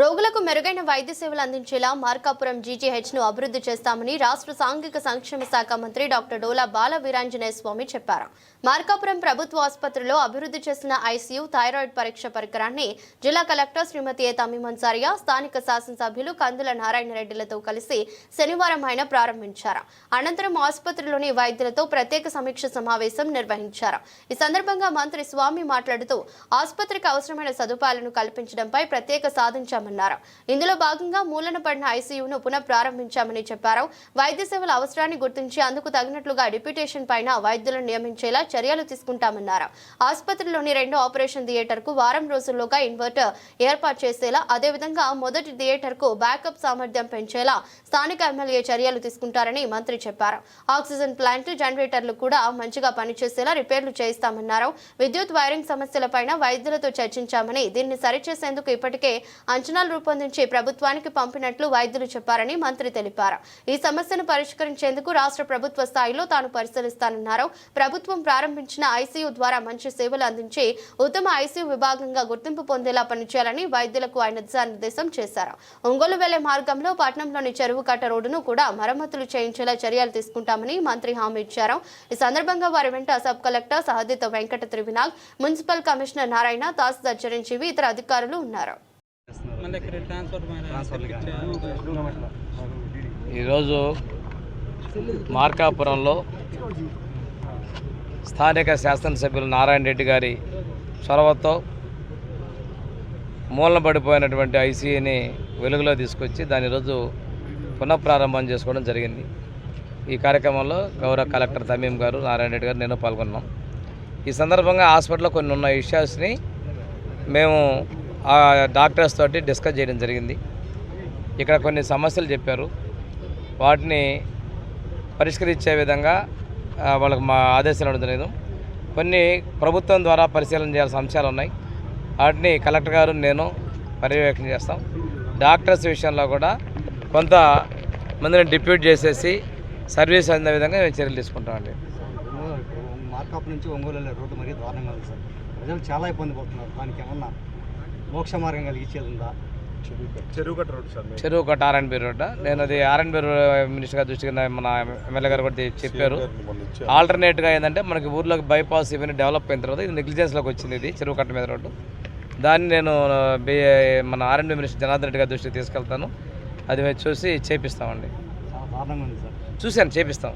రోగులకు మెరుగైన వైద్య సేవలు అందించేలా మార్కాపురం జీజీహెచ్ను అభివృద్ధి చేస్తామని రాష్ట్ర సాంఘిక సంక్షేమ శాఖ మంత్రి డాక్టర్ డోలా బాల వీరాంజనేయ స్వామి చెప్పారు. మార్కాపురం ప్రభుత్వ ఆసుపత్రిలో అభివృద్ధి చేసిన ఐసీయూ థైరాయిడ్ పరీక్ష పరికరాన్ని జిల్లా కలెక్టర్ శ్రీమతి ఏ తమిమన్సారియా స్థానిక శాసనసభ్యులు కందుల నారాయణ రెడ్డిలతో కలిసి శనివారం ఆయన ప్రారంభించారు. అనంతరం ఆసుపత్రిలోని వైద్యులతో ప్రత్యేక సమీక్ష సమావేశం నిర్వహించారు. ఈ సందర్భంగా మంత్రి స్వామి మాట్లాడుతూ ఆసుపత్రికి అవసరమైన సదుపాయాలను కల్పించడంపై ప్రత్యేక సాధించామన్నారు ఇందులో భాగంగా మూలన పడిన ఐసీయూను పునఃప్రారంభించామని చెప్పారు. వైద్య సేవల అవసరాన్ని గుర్తించి అందుకు తగినట్లుగా డిప్యూటేషన్ పైన వైద్యులను నియమించేలా చర్యలు తీసుకుంటామన్నారు. ఆసుపత్రిలోని రెండు ఆపరేషన్ థియేటర్కు వారం రోజుల్లోగా ఇన్వర్టర్ ఏర్పాటు చేసేలా అదేవిధంగా మొదటి థియేటర్కు బ్యాకప్ సామర్థ్యం పెంచేలా స్థానిక ఎమ్మెల్యే చర్యలు తీసుకుంటారని మంత్రి చెప్పారు. ఆక్సిజన్ ప్లాంట్ జనరేటర్లు కూడా మంచిగా పనిచేసేలా రిపేర్లు చేయిస్తామన్నారు. విద్యుత్ వైరింగ్ సమస్యలపైన వైద్యులతో చర్చించామని దీన్ని సరిచేసేందుకు ఇప్పటికే అంచనా అంచనాలు రూపొందించి ప్రభుత్వానికి పంపినట్లు వైద్యులు చెప్పారని మంత్రి తెలిపారు. ఈ సమస్యను పరిష్కరించేందుకు రాష్ట్ర ప్రభుత్వ స్థాయిలో తాను పరిశీలిస్తానన్నారు. ప్రభుత్వం ప్రారంభించిన ఐసీయూ ద్వారా మంచి సేవలు అందించి ఉత్తమ ఐసీయూ విభాగంగా గుర్తింపు పొందేలా పనిచేయాలని వైద్యులకు ఆయన దిశానిర్దేశం చేశారు. ఒంగోలు వెళ్ళే మార్గంలో పట్నంలోని చెరువు కట్ట రోడ్డును కూడా మరమ్మతులు చేయించేలా చర్యలు తీసుకుంటామని మంత్రి హామీ ఇచ్చారు. ఈ సందర్భంగా వారి వెంట sub collector Sahadita Venkata Trivinag municipal commissioner Narayana tahsildar Chiranjeevi ఇతర అధికారులు ఉన్నారు. ఈరోజు మార్కాపురంలో స్థానిక శాసనసభ్యులు నారాయణ రెడ్డి గారి చొరవతో మూలన పడిపోయినటువంటి ఐసీని వెలుగులో తీసుకొచ్చి దాని ఈరోజు పునఃప్రారంభం చేసుకోవడం జరిగింది. ఈ కార్యక్రమంలో గౌరవ కలెక్టర్ తమీం గారు నారాయణ రెడ్డి గారు నేను పాల్గొన్నాం. ఈ సందర్భంగా హాస్పిటల్లో కొన్ని ఉన్న ఇష్యూస్ని మేము ఆ డాక్టర్స్ తోటి డిస్కస్ చేయడం జరిగింది. ఇక్కడ కొన్ని సమస్యలు చెప్పారు. వాటిని పరిష్కరించే విధంగా వాళ్ళకు వాళ్ళకి మా ఆదేశాలు ఉండడం కొన్ని ప్రభుత్వం ద్వారా పరిశీలన చేయాల్సిన అంశాలు ఉన్నాయి. వాటిని కలెక్టర్ గారు నేను పర్యవేక్షణ చేస్తాం. డాక్టర్స్ విషయంలో కూడా కొంత మందిని డిప్యూట్ చేసేసి సర్వీస్ అందిన విధంగా మేము చర్యలు తీసుకుంటామండి మార్కాప్ నుంచి ఒంగోలు రోడ్డు మరీ దారుణంగా ఉంది సార్. ప్రజలు చాలా ఇబ్బంది పడుతున్నారు. దానికి ఏమన్నా మోక్ష మార్గం కలిగించేది ఉందా చెరువు కట్ట ఆర్ఎన్బి రోడ్డు? నేను అది ఆర్ఎన్బి మినిస్టర్ గారి దృష్టికి మన ఎమ్మెల్యే గారు కూడా చెప్పారు. ఆల్టర్నేట్గా ఏంటంటే మనకి ఊర్లోకి బైపాస్ ఇవన్నీ డెవలప్ అయిన తర్వాత ఇది నెగ్లిజెన్స్లోకి వచ్చింది ఇది చెరువు కట్ట మీద రోడ్డు. దాన్ని నేను మన ఆర్ఎన్బి మినిస్టర్ జనార్దన్ రెడ్డి గారి దృష్టికి తీసుకెళ్తాను. అది చూసి చేపిస్తామండి. చూశాను చేపిస్తాం.